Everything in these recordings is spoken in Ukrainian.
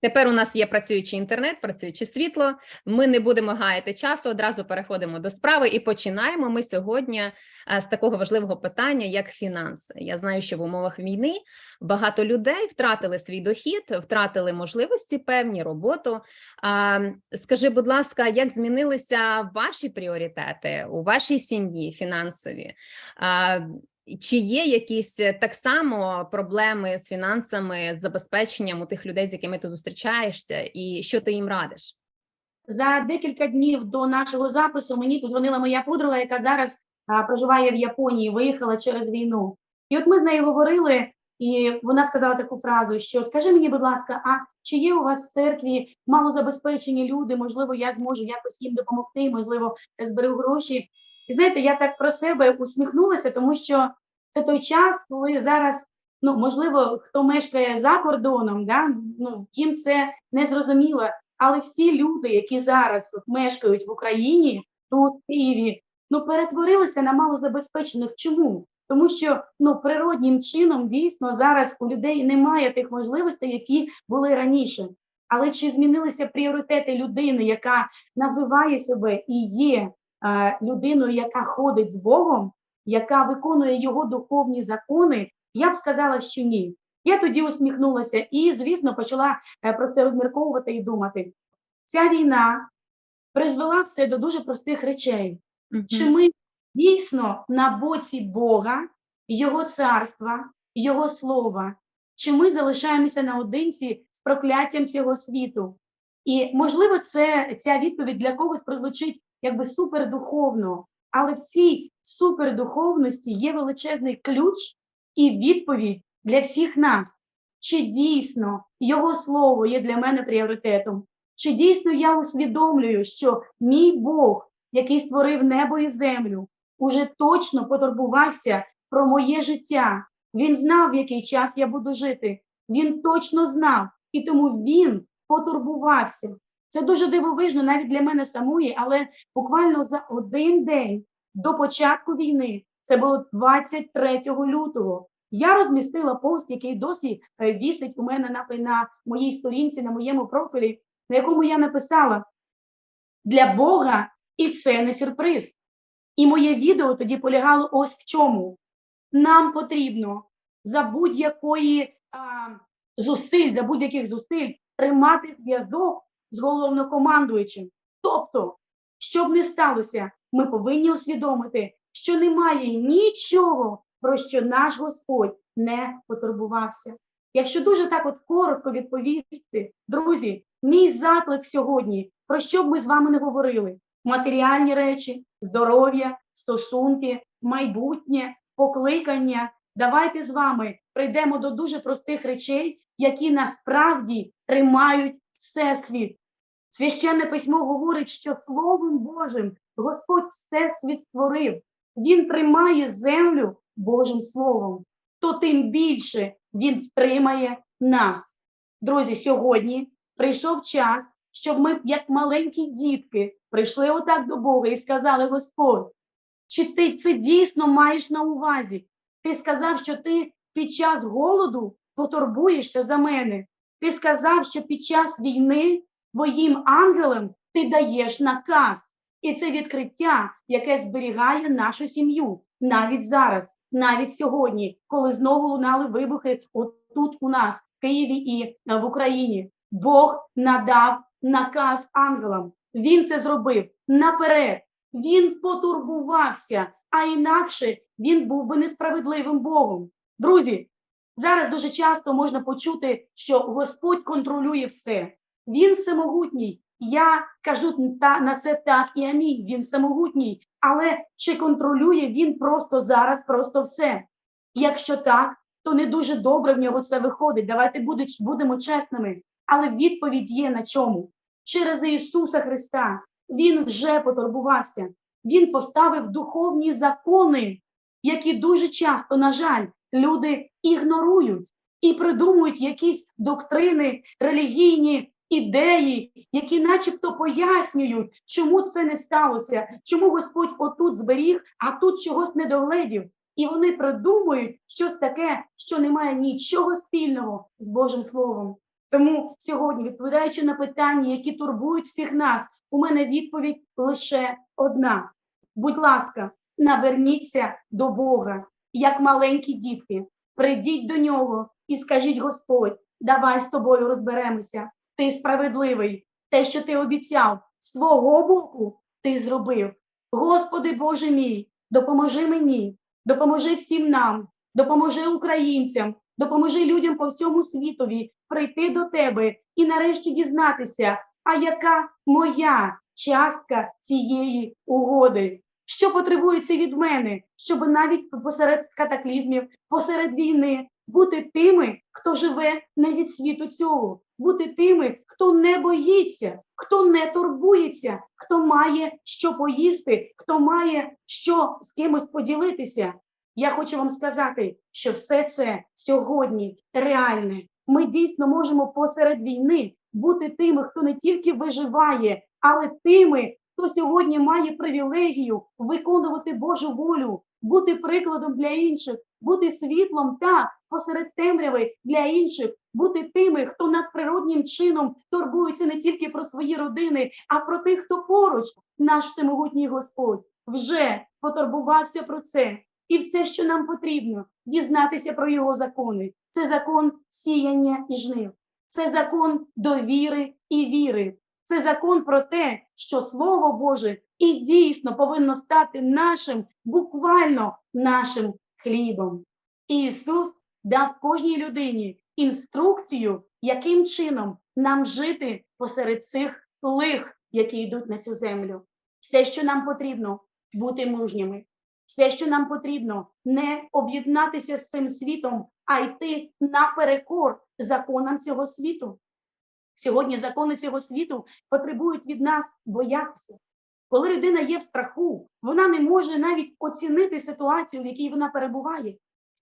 Тепер у нас є працюючий інтернет, працююче світло. Ми не будемо гаяти часу. Одразу переходимо до справи і починаємо ми сьогодні е, з такого важливого питання, як фінанси. Я знаю, що в умовах війни багато людей втратили свій дохід, втратили можливості певні роботу. Скажи, будь ласка, як змінилися ваші пріоритети у вашій сім'ї фінансові? Чи є якісь е, так само проблеми з фінансами, з забезпеченням у тих людей, з якими ти зустрічаєшся, і що ти їм радиш? За декілька днів до нашого запису мені позвонила моя подруга, яка зараз а, проживає в Японії, виїхала через війну. І от ми з нею говорили, і вона сказала таку фразу: що скажи мені, будь ласка, а чи є у вас в церкві малозабезпечені люди? Можливо, я зможу якось їм допомогти, можливо, зберу гроші. І знаєте, я так про себе усміхнулася, тому що це той час, коли зараз. Ну, можливо, хто мешкає за кордоном, да, ну їм це не зрозуміло. Але всі люди, які зараз мешкають в Україні, тут в Києві, ну перетворилися на малозабезпечених. Чому? Тому що ну природнім чином дійсно зараз у людей немає тих можливостей, які були раніше. Але чи змінилися пріоритети людини, яка називає себе і є е, людиною, яка ходить з Богом, яка виконує його духовні закони? Я б сказала, що ні. Я тоді усміхнулася і, звісно, почала е, про це розмірковувати і думати. Ця війна призвела все до дуже простих речей. Чи ми дійсно на боці Бога, Його царства, Його слова, чи ми залишаємося наодинці з прокляттям цього світу? І, можливо, це ця відповідь для когось прозвучить якби супердуховно, але в цій супердуховності є величезний ключ і відповідь для всіх нас. Чи дійсно його слово є для мене пріоритетом? Чи дійсно я усвідомлюю, що мій Бог, який створив небо і землю, уже точно потурбувався про моє життя? Він знав, в який час я буду жити. Він точно знав, і тому він потурбувався. Це дуже дивовижно навіть для мене самої, але буквально за один день до початку війни, це було 23 лютого. Я розмістила пост, який досі е, вісить у мене на, на моїй сторінці, на моєму профілі, на якому я написала для Бога, і це не сюрприз. І моє відео тоді полягало ось в чому. Нам потрібно за будь-якої зусиль, за будь-яких зусиль тримати зв'язок з головнокомандуючим. Тобто, щоб не сталося, ми повинні усвідомити, що немає нічого про що наш Господь не потурбувався. Якщо дуже так от коротко відповісти, друзі, мій заклик сьогодні, про що б ми з вами не говорили: матеріальні речі, здоров'я, стосунки, майбутнє, покликання. Давайте з вами прийдемо до дуже простих речей, які насправді тримають всесвіт. Священне письмо говорить, що Словом Божим Господь всесвіт створив. Він тримає землю Божим Словом, то тим більше Він втримає нас. Друзі, сьогодні прийшов час, щоб ми, як маленькі дітки, прийшли отак до Бога і сказали: Господь, чи ти це дійсно маєш на увазі? Ти сказав, що ти під час голоду потурбуєшся за мене. Ти сказав, що під час війни твоїм ангелам ти даєш наказ. І це відкриття, яке зберігає нашу сім'ю навіть зараз навіть сьогодні, коли знову лунали вибухи отут у нас, в Києві і в Україні, Бог надав наказ ангелам. Він це зробив наперед. Він потурбувався, а інакше він був би несправедливим Богом. Друзі, зараз дуже часто можна почути, що Господь контролює все. Він всемогутній. Я кажу та на це так і амінь. Він всемогутній, але чи контролює він просто зараз, просто все? Якщо так, то не дуже добре в нього це виходить. Давайте будемо чесними. Але відповідь є на чому? Через Ісуса Христа Він вже потурбувався. Він поставив духовні закони, які дуже часто, на жаль, люди ігнорують і придумують якісь доктрини релігійні ідеї, які начебто пояснюють, чому це не сталося, чому Господь отут зберіг, а тут чогось не догледів. І вони придумують щось таке, що не має нічого спільного з Божим Словом. Тому сьогодні, відповідаючи на питання, які турбують всіх нас, у мене відповідь лише одна. Будь ласка, наверніться до Бога, як маленькі дітки. Прийдіть до нього і скажіть: Господь, давай з тобою розберемося. Ти справедливий. Те, що ти обіцяв, з твого боку ти зробив. Господи Боже мій, допоможи мені, допоможи всім нам, допоможи українцям, допоможи людям по всьому світові прийти до тебе і нарешті дізнатися, а яка моя частка цієї угоди? Що потребується від мене, щоб навіть посеред катаклізмів, посеред війни бути тими, хто живе не від світу цього, бути тими, хто не боїться, хто не турбується, хто має що поїсти, хто має що з кимось поділитися. Я хочу вам сказати, що все це сьогодні реальне. Ми дійсно можемо посеред війни бути тими, хто не тільки виживає, але тими, хто сьогодні має привілегію виконувати Божу волю, бути прикладом для інших, бути світлом та посеред темряви для інших, бути тими, хто надприроднім чином турбується не тільки про свої родини, а про тих, хто поруч, наш всемогутній Господь, вже потурбувався про це. І все, що нам потрібно, дізнатися про його закони. Це закон сіяння і жнив, це закон довіри і віри. Це закон про те, що Слово Боже і дійсно повинно стати нашим, буквально нашим хлібом. Ісус дав кожній людині інструкцію, яким чином нам жити посеред цих лих, які йдуть на цю землю. Все, що нам потрібно, бути мужніми. Все, що нам потрібно, не об'єднатися з цим світом, а йти наперекор законам цього світу. Сьогодні закони цього світу потребують від нас боятися. Коли людина є в страху, вона не може навіть оцінити ситуацію, в якій вона перебуває.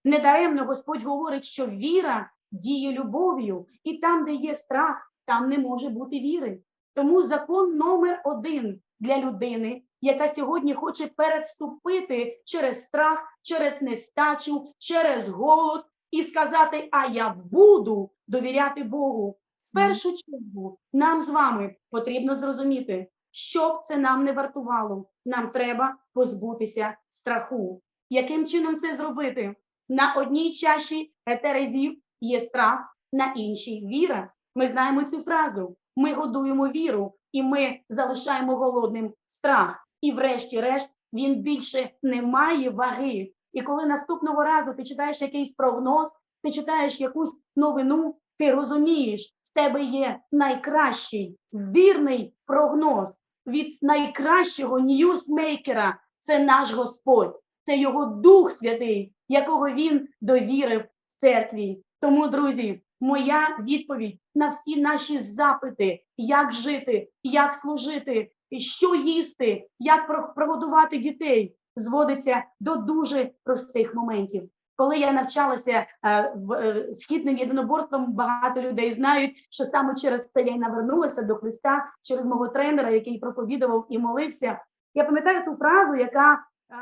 Недаремно Господь говорить, що віра діє любов'ю, і там, де є страх, там не може бути віри. Тому закон номер один для людини, яка сьогодні хоче переступити через страх, через нестачу, через голод і сказати: А я буду довіряти Богу. В першу чергу нам з вами потрібно зрозуміти, що б це нам не вартувало. Нам треба позбутися страху. Яким чином це зробити? На одній чаші терезів є страх, на іншій віра. Ми знаємо цю фразу. Ми годуємо віру, і ми залишаємо голодним страх. І, врешті-решт, він більше не має ваги. І коли наступного разу ти читаєш якийсь прогноз, ти читаєш якусь новину, ти розумієш, в тебе є найкращий вірний прогноз від найкращого ньюсмейкера. Це наш Господь, це його Дух Святий, якого він довірив церкві. Тому, друзі, моя відповідь на всі наші запити, як жити, як служити, що їсти, як про- прогодувати дітей, зводиться до дуже простих моментів. Коли я навчалася е, в е, східним єдиноборством, багато людей знають, що саме через це я й навернулася до Христа через мого тренера, який проповідував і молився. Я пам'ятаю ту фразу, яка е,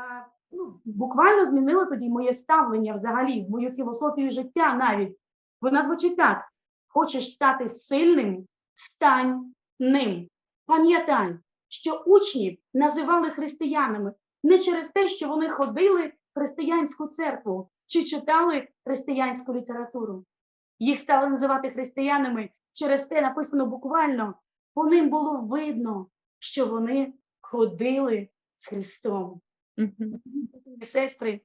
ну, буквально змінила тоді моє ставлення взагалі, мою філософію життя навіть. Вона звучить так: хочеш стати сильним, стань ним. Пам'ятай, що учні називали християнами не через те, що вони ходили в християнську церкву чи читали християнську літературу. Їх стали називати християнами через те, написано буквально, по ним було видно, що вони ходили з Христом сестри,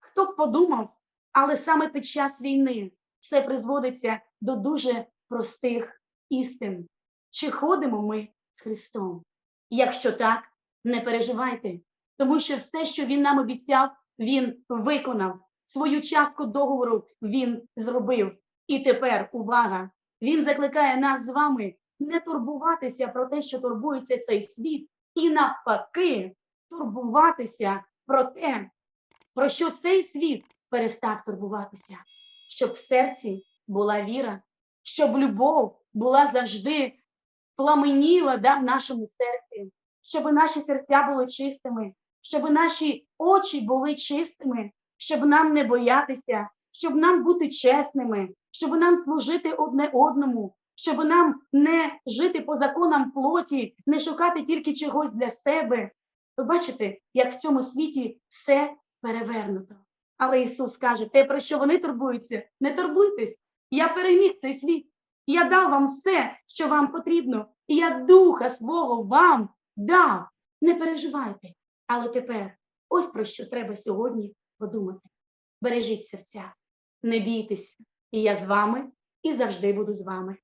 хто б подумав, але саме під час війни все призводиться до дуже простих істин. Чи ходимо ми з Христом? Якщо так, не переживайте, тому що все, що Він нам обіцяв, Він виконав. Свою частку договору Він зробив. І тепер увага! Він закликає нас з вами не турбуватися про те, що турбується цей світ, і навпаки, турбуватися про те, про що цей світ перестав турбуватися, щоб в серці була віра, щоб любов була завжди пламеніла да, в нашому серці, щоб наші серця були чистими, щоб наші очі були чистими, щоб нам не боятися, щоб нам бути чесними, щоб нам служити одне одному, щоб нам не жити по законам плоті, не шукати тільки чогось для себе. Ви бачите, як в цьому світі все перевернуто. Але Ісус каже: те, про що вони турбуються, не турбуйтесь. Я переміг цей світ. Я дав вам все, що вам потрібно, і я духа свого вам дав. Не переживайте. Але тепер ось про що треба сьогодні подумати. Бережіть серця, не бійтеся, і я з вами і завжди буду з вами.